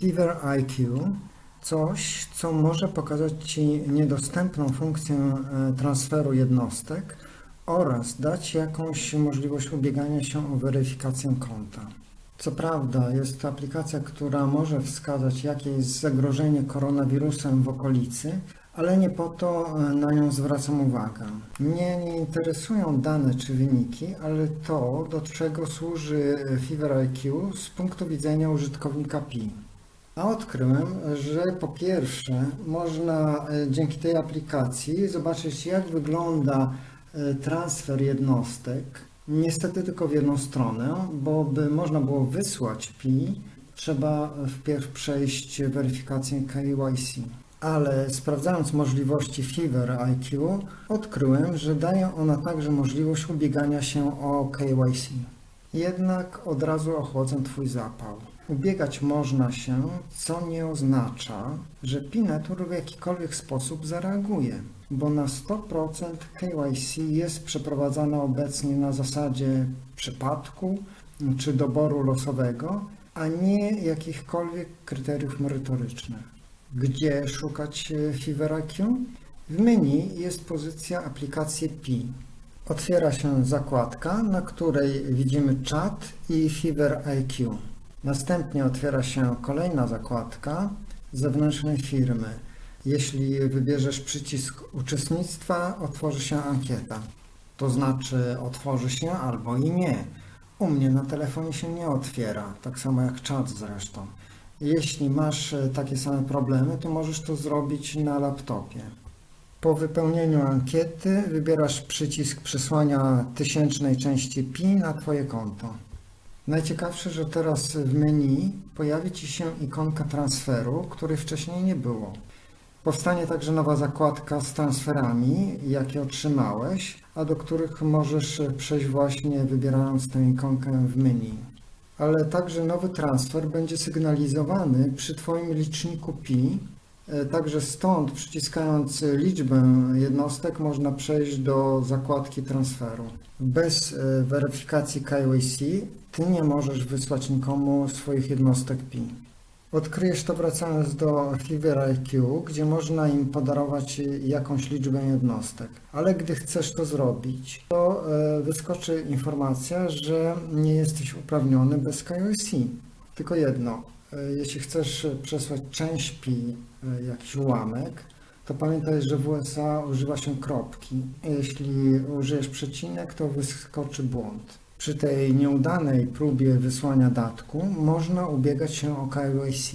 Fever IQ, coś, co może pokazać Ci niedostępną funkcję e, transferu jednostek oraz dać jakąś możliwość ubiegania się o weryfikację konta. Co prawda, jest to aplikacja, która może wskazać, jakie jest zagrożenie koronawirusem w okolicy, ale nie po to e, na nią zwracam uwagę. Mnie nie interesują dane czy wyniki, ale to, do czego służy Fever IQ z punktu widzenia użytkownika Pi. A odkryłem, że po pierwsze można e, dzięki tej aplikacji zobaczyć jak wygląda e, transfer jednostek. Niestety tylko w jedną stronę, bo by można było wysłać PI, trzeba wpierw przejść weryfikację KYC. Ale sprawdzając możliwości Fever IQ, odkryłem, że daje ona także możliwość ubiegania się o KYC. Jednak od razu ochłodzę Twój zapał. Ubiegać można się, co nie oznacza, że Pinetur w jakikolwiek sposób zareaguje, bo na 100% KYC jest przeprowadzane obecnie na zasadzie przypadku czy doboru losowego, a nie jakichkolwiek kryteriów merytorycznych. Gdzie szukać Fever IQ? W menu jest pozycja aplikacji Pi. Otwiera się zakładka, na której widzimy czat i Fever IQ. Następnie otwiera się kolejna zakładka zewnętrznej firmy. Jeśli wybierzesz przycisk uczestnictwa, otworzy się ankieta. To znaczy otworzy się albo i nie. U mnie na telefonie się nie otwiera, tak samo jak czat zresztą. Jeśli masz e, takie same problemy, to możesz to zrobić na laptopie. Po wypełnieniu ankiety wybierasz przycisk przesłania tysięcznej części pi na Twoje konto. Najciekawsze, że teraz w menu pojawi Ci się ikonka transferu, której wcześniej nie było. Powstanie także nowa zakładka z transferami, jakie otrzymałeś, a do których możesz przejść właśnie wybierając tę ikonkę w menu. Ale także nowy transfer będzie sygnalizowany przy Twoim liczniku Pi, Także stąd przyciskając liczbę jednostek można przejść do zakładki transferu. Bez e, weryfikacji KYC Ty nie możesz wysłać nikomu swoich jednostek PI. Odkryjesz to wracając do Fever IQ, gdzie można im podarować jakąś liczbę jednostek. Ale gdy chcesz to zrobić, to e, wyskoczy informacja, że nie jesteś uprawniony bez KYC. Tylko jedno, E, jeśli chcesz przesłać część pi, e, jakiś ułamek, to pamiętaj, że w USA używa się kropki. Jeśli użyjesz przecinek, to wyskoczy błąd. Przy tej nieudanej próbie wysłania datku można ubiegać się o KYC.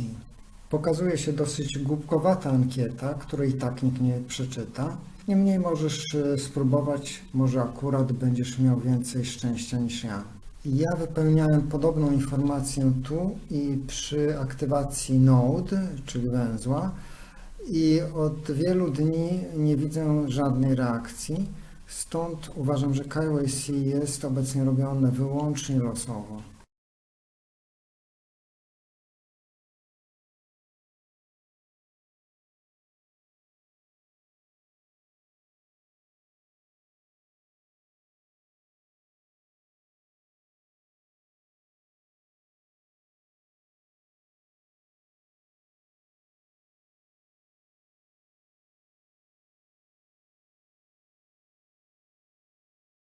Pokazuje się dosyć głupkowata ankieta, której tak nikt nie przeczyta. Niemniej możesz e, spróbować, może akurat będziesz miał więcej szczęścia niż ja. Ja wypełniałem podobną informację tu i przy aktywacji Node, czyli węzła i od wielu dni nie widzę żadnej reakcji. Stąd uważam, że KYC jest obecnie robione wyłącznie losowo.